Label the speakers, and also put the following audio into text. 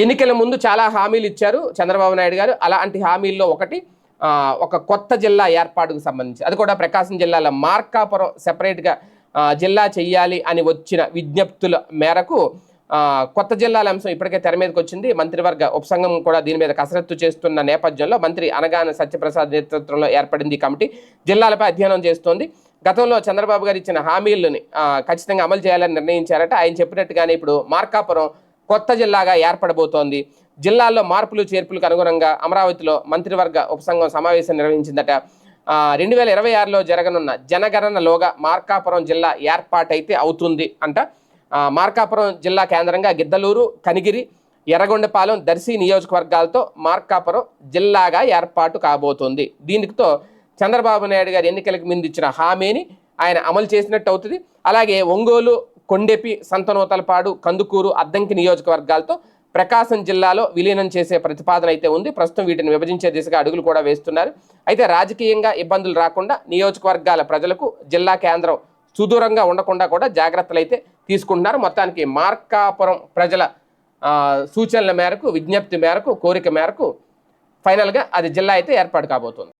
Speaker 1: ఎన్నికల ముందు చాలా హామీలు ఇచ్చారు చంద్రబాబు నాయుడు గారు. అలాంటి హామీల్లో ఒకటి ఒక కొత్త జిల్లా ఏర్పాటుకు సంబంధించి అది కూడా ప్రకాశం జిల్లాలో మార్కాపురం సెపరేట్గా జిల్లా చెయ్యాలి అని వచ్చిన విజ్ఞప్తుల మేరకు కొత్త జిల్లాల అంశం ఇప్పటికే తెర మీదకి వచ్చింది. మంత్రివర్గ ఉపసంఘం కూడా దీని మీద కసరత్తు చేస్తున్న నేపథ్యంలో మంత్రి అనగాన సత్యప్రసాద్ నేతృత్వంలో ఏర్పడింది కమిటీ జిల్లాలపై అధ్యయనం చేస్తోంది. గతంలో చంద్రబాబు గారు ఇచ్చిన హామీలని ఖచ్చితంగా అమలు చేయాలని నిర్ణయించారట. ఆయన చెప్పినట్టుగానే ఇప్పుడు మార్కాపురం కొత్త జిల్లాగా ఏర్పడబోతోంది. జిల్లాల్లో మార్పులు చేర్పులకు అనుగుణంగా అమరావతిలో మంత్రివర్గ ఉపసంఘం సమావేశం నిర్వహించిందట. రెండు వేల ఇరవై ఆరులో జరగనున్న జనగణనలోగా మార్కాపురం జిల్లా ఏర్పాటైతే అవుతుంది అంట. మార్కాపురం జిల్లా కేంద్రంగా గిద్దలూరు కనిగిరి ఎర్రగొండపాలెం దర్శి నియోజకవర్గాలతో మార్కాపురం జిల్లాగా ఏర్పాటు కాబోతోంది. దీనితో చంద్రబాబు నాయుడు గారు ఎన్నికలకు ముందు ఇచ్చిన హామీని ఆయన అమలు చేసినట్టు అవుతుంది. అలాగే ఒంగోలు కొండెపి సంతనూతలపాడు కందుకూరు అద్దంకి నియోజకవర్గాలతో ప్రకాశం జిల్లాలో విలీనం చేసే ప్రతిపాదన అయితే ఉంది. ప్రస్తుతం వీటిని విభజించే దిశగా అడుగులు కూడా వేస్తున్నారు. అయితే రాజకీయంగా ఇబ్బందులు రాకుండా నియోజకవర్గాల ప్రజలకు జిల్లా కేంద్రం సుదూరంగా ఉండకుండా కూడా జాగ్రత్తలు అయితే తీసుకుంటున్నారు. మొత్తానికి మార్కాపురం ప్రజల సూచనల మేరకు విజ్ఞప్తి మేరకు కోరిక మేరకు ఫైనల్గా అది జిల్లా అయితే ఏర్పాటు కాబోతుంది.